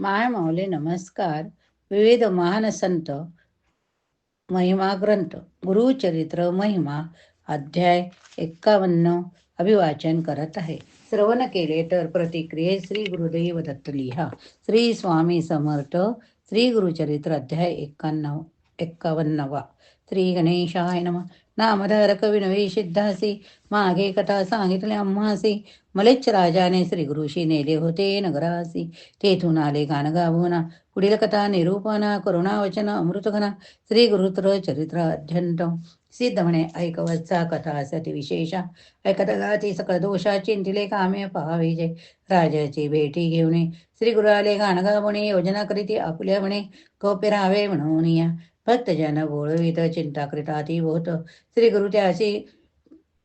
माय माऊली नमस्कार. विविध महान संत महिमा ग्रंथ गुरुचरित्र महिमा अध्याय एक्कावन्न अभिवाचन करत आहे. श्रवण केले तर प्रतिक्रिये श्री गुरुदेव दत्त लिहा. श्री स्वामी समर्थ श्री गुरुचरित्र अध्याय एक्काण्णव एक्कावन्नवा. श्री गणेशाय नम. नामधारक विनवे सिद्धासी मागे कथा सांगितले अम्मासी मलेच्छ राजाने श्री गुरुशी नेले होते नगरासी. तेथून आले गाण गाभोना पुढील कथा निरूपणा करुणावचन अमृतघना. श्री गुरुत्र चरित्र अध्यंत सिद्ध म्हणे ऐकवचा कथा असती विशेषा. ऐकता ती सकळ दोषा चिंतिले कामे पहावे जे. राजाची भेटी घेऊन श्री गुरु आले गाणगा म्हणे योजना करीती आपल्या म्हणे कौपे राहावे म्हणून या. भक्तजन बोळवित चिंता करीता ती होत. श्री गुरु त्याची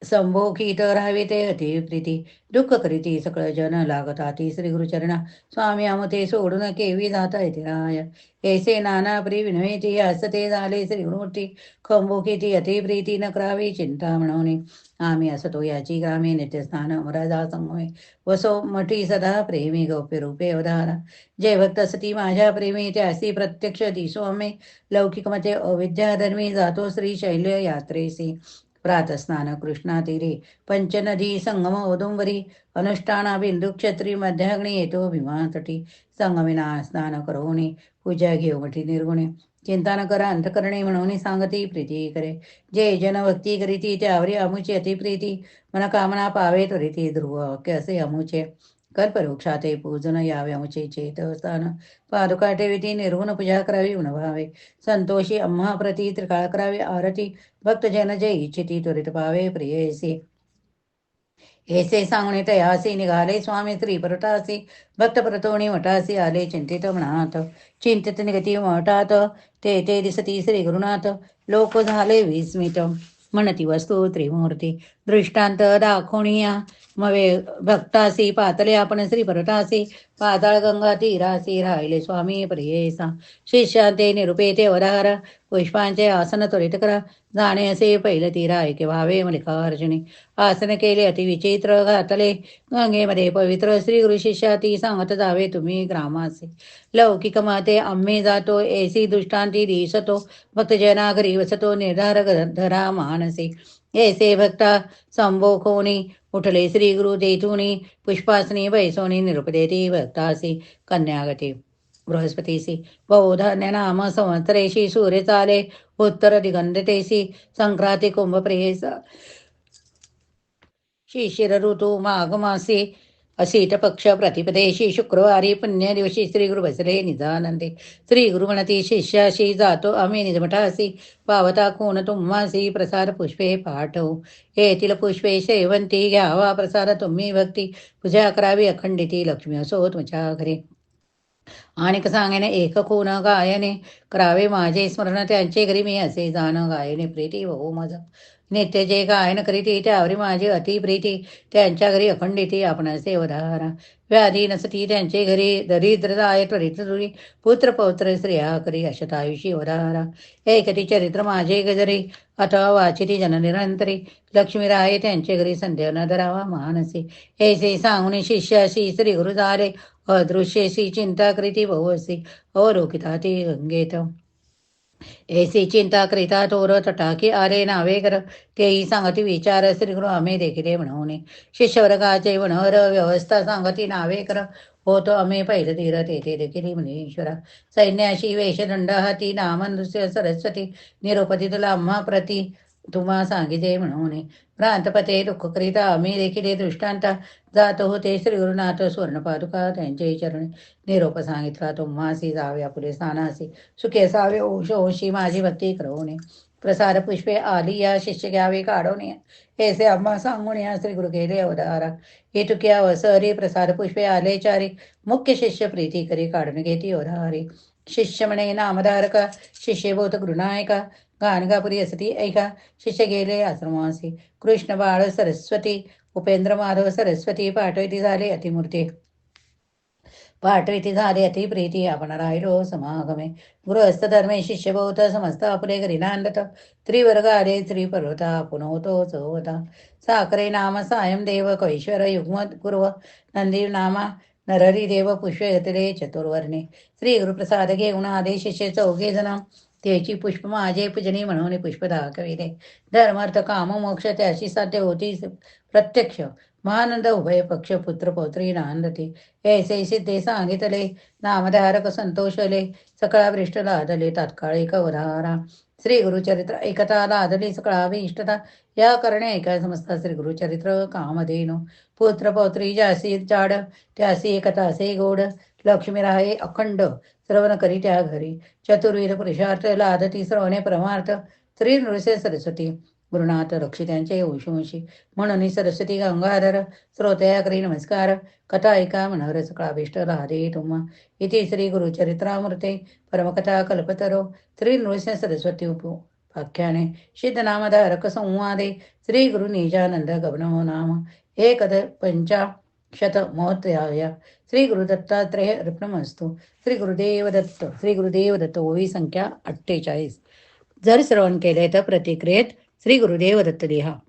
संभोखीत राहावे ते अति प्रीती. दुःख करीती सकळ जन लागता ती श्री गुरुचरणा स्वामी आमते सोडून केवी जाता येते राय ऐसे नाना प्री विनवेती असते झाले. श्री गुरुमूर्ती खंबोखीती अति प्रीती न करावी चिंता म्हणवणे आम्ही असतो याची ग्रामे नित्यस्थान. अमराजा संगमे वसो मठी सदा प्रेमी गौप्य रूपे अवधारा. जय भक्त सती माझ्या प्रेमी त्यासी प्रत्यक्ष दिसो आम्ही. लौकिक मते अविद्याधर्मी जातो श्री शैल्य यात्रेसी प्रातस्नान कृष्णा तीरे पंचनदी संगम औदुंबरी अनुष्ठाना बिंदू क्षत्री मध्याग्नी येतो भीमातटी संगमिना स्नान करोनी पूजा घेऊ मठी निर्गुणे चिंता न करा अंतकरणे म्हणून सांगती प्रीती करे जे जन भक्ती करीती त्यावरी अमुची अतिप्रीती मन कामना पावे त्वरिती ध्रुव असे अमुचे कल्पवृक्षाते पूजन यावे अमुचे चेतस्थान पादुका ठेविती निर्गुण पूजा करावी उणभावे संतोषी अम्हा प्रती त्रिकाळ करावी आरती भक्तजन जे इच्छिती त्वरित पावे प्रियसी ऐसे सांगणे तयासी निघाले स्वामी श्री परटासी भक्त प्रतोणी मठासी आले चिंतित म्हणात चिंतित निगती मठात ते ते दिसती श्री गुरुनाथ लोक झाले विस्मित म्हणती वस्तू त्रिमूर्ती दृष्टांत दाखवणिया मवे भक्तासी पातले आपण श्री परटासी पाताळ गंगा तीरासी राहिले स्वामी प्रियेसा. शिष्यांते निरुपे ते वधार पुष्पांचे आसन त्वरित करा. जाणे असे पहिले तीरा ऐके व्हावे मल्लिकार्जुनी. आसन केले अतिविचित्र घातले. गंगेमध्ये पवित्र श्री गुरु शिष्या ती सांगत जावे तुम्ही ग्रामासे लौकिक माते आम्ही जातो एसी दृष्टांती दिसतो. भक्तजना घरी वसतो निर्धार धरा मानसे. ऐसे भक्ता संभोकोनी उठले श्री गुरु तेथुनी पुष्पासनी बैसोनी निरुपदेती भक्तासी कन्यागती। बृहस्पतीसी बौधान्य नाम संवत्सरेशी सूर्य उत्तर दिगंधतेसी संक्रांती कुंभ शिशिर ऋतू माघ मासी पक्ष प्रतिपदेशी शुक्रवारी पुण्यदिवशी श्री गुरु बसले निजानंदे श्री गुरु शिष्याशी जातो आम्ही निजमठासी पावता कोण तुम्हासी प्रसाद पुष्पे पाठव येथील पुष्पे शेवंती घ्यावा प्रसाद तुम्ही भक्ती। पूजा करावी अखंडिती लक्ष्मी असो तुमच्या घरी आणि सांगेने एक खून गायने। करावे माझे स्मरण त्यांचे घरी मी असे जाण गायने। प्रीती हो माझं नित्य जे गायन करीती त्यावरी माझी अति प्रीती त्यांच्या घरी अखंडिती आपण सेवधारा व्याधी नसती त्यांचे घरी दरिद्रदाय त्वरित दुरी पुत्र पौत्र स्त्रिया करी अशतायुषी वधारा एकती चरित्र माझे गजरी अथवा वाचिती जननिरंतरी लक्ष्मीराय त्यांचे घरी संध्या न धरावा मानसी. ऐसे सांगून शिष्याशी श्री गुरु झाले अदृश्यसी चिंता करीती बहुसी अवरोकिता ती गंगेत. ऐसी चिंता करिता थोर तटाकी आले नावे कर। तेही सांगती विचार श्रीगुरु आम्ही देखील म्हणून शिष्यवर्गाचे म्हणवर व्यवस्था सांगती नावे कर। होतो आम्ही पहिले धीर तेथे देखील ईश्वर। सैन्याशी वेशदंड हाती नामनृस्य सरस्वती निरोपती तुला आम्हा प्रती। तुम्हा सांगिते म्हणून प्रांतपते दुःख करिता आम्ही देखील दृष्टांत जात होते. श्री गुरुनाथ स्वर्णपादुका त्यांचे चरण निरोप सांगितला. तुम्हासी जावे आपले स्थानासी. सुखे सावे ओश ओशी माझी भक्ती करवणे. प्रसाद पुष्पे आली या शिष्य घ्यावे काढवणे. ऐसे आम्हा सांगून या श्री गुरु गेले अवधारा हेतुक्या वसरी प्रसाद पुष्पे आले चारी. मुख्य शिष्य प्रीती करी काढून घेती अवधारी. शिष्यमणे नामधारक शिष्यभूत गुरुनायका गाणगापुरी असती ऐका शिष्य गेले आश्रमासी कृष्ण बाळ सरस्वती उपेंद्र माधव सरस्वती पाठविती झाले अतिमूर्ती पाठविती झाले अतिप्रीती आपण राहिलो समागमे गृहस्थ धर्मे शिष्यभूत समस्त आपले घरी नांदत त्रिवर्ग आले त्रिपर्वता पुनवतो चौवता साखरे नाम सायम देव कैश्वर युग्म गुरव नंदी नामा नररी देव पुष्पयतले चतुर्वर्णे। श्री गुरुप्रसाद घेऊन आदेशचे चौघे जण त्याची पुष्प माझे पूजनी म्हणून पुष्प दाखविले धर्मार्थ काम मोक्ष त्याशी साध्य होती प्रत्यक्ष। महानंद उभय पक्ष पुत्र पौत्री नांदती। ऐसे सिद्धे सांगितले। नामधारक संतोषले। सकळा भ्रिष्ट लादले तात्काळिक उदारा श्री गुरुचरित्र एकता लादली सकळा इष्टता या करणे ऐका समजता श्री गुरुचरित्र कामधेनु. पुत्र पौत्री जासी जाड त्यासी एकता असे गोड लक्ष्मी राहे अखंड श्रवण करी त्या घरी. चतुर्वीर पुरुषार्थ लादती श्रवणे परमार्थ श्री नृसे सरस्वती. गुरुनाथ रक्षित्यांचे वंशवंशी. म्हणून सरस्वती गंगाधर श्रोतयाकरी नमस्कार. कथा ऐका मनोहर सकळाभीष्ट राधे तुम्हा. इथे श्री गुरुचरित्रामृते परमकथा कल्पतरो श्री नृसिंह सरस्वती उप उपाख्याने सिद्धनामधारक संवादे श्री गुरु निजानंद गवनो नाम. एकद पंचाशत महोत्याय श्री गुरुदत्तात्रेय अर्पणमस्तु श्री गुरुदेव दत्त श्री गुरुदेव दत्त ओवी संख्या अठ्ठेचाळीस. जर श्रवण केले तर प्रतिक्रियेत श्री गुरुदेव दत्त लिहा